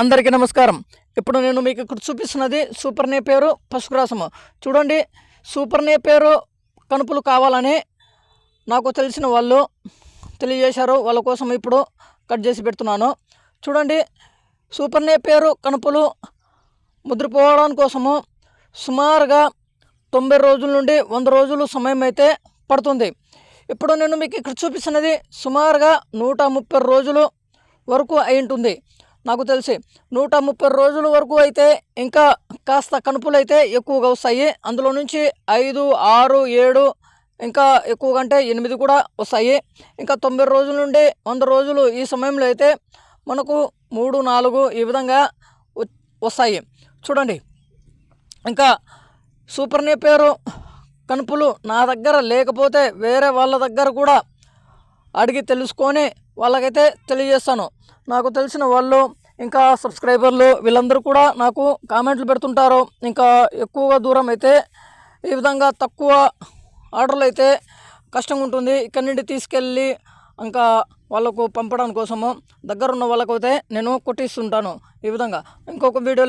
అందరికీ నమస్కారం. ఇప్పుడు నేను మీకు ఇక్కడ చూపిస్తున్నది సూపర్ పేరు పసుపు రాసము. చూడండి సూపర్నే పేరు కనుపులు కావాలని నాకు తెలిసిన వాళ్ళు తెలియజేశారు. వాళ్ళ కోసం ఇప్పుడు కట్ చేసి పెడుతున్నాను. చూడండి సూపర్నే పేరు కనుపులు ముద్రపోవడం కోసము సుమారుగా తొంభై రోజుల నుండి వంద రోజులు సమయం అయితే పడుతుంది. ఇప్పుడు నేను మీకు ఇక్కడ చూపిస్తున్నది సుమారుగా నూట ముప్పై రోజులు వరకు అయి ఉంటుంది. నాకు తెలిసి నూట ముప్పై రోజుల వరకు అయితే ఇంకా కాస్త కనుపులు అయితే ఎక్కువగా వస్తాయి. అందులో నుంచి ఐదు ఆరు ఏడు ఇంకా ఎక్కువగా అంటే ఎనిమిది కూడా వస్తాయి. ఇంకా తొంభై రోజుల నుండి వంద రోజులు ఈ సమయంలో అయితే మనకు మూడు నాలుగు ఈ విధంగా వస్తాయి. చూడండి. ఇంకా సూపర్ని పేరు కనుపులు నా దగ్గర లేకపోతే వేరే వాళ్ళ దగ్గర కూడా అడిగి తెలుసుకొని వాళ్ళకైతే తెలియజేస్తాను. నాకు తెలిసిన వాళ్ళు ఇంకా సబ్స్క్రైబర్లు వీళ్ళందరూ కూడా నాకు కామెంట్లు పెడుతుంటారు. ఇంకా ఎక్కువగా దూరం అయితే ఈ విధంగా తక్కువ ఆర్డర్లు అయితే కష్టంగా ఉంటుంది. ఇక్కడి నుండి తీసుకెళ్ళి ఇంకా వాళ్ళకు పంపడం కోసము దగ్గర ఉన్న వాళ్ళకైతే నేను కొట్టిస్తుంటాను ఈ విధంగా. ఇంకొక వీడియోలో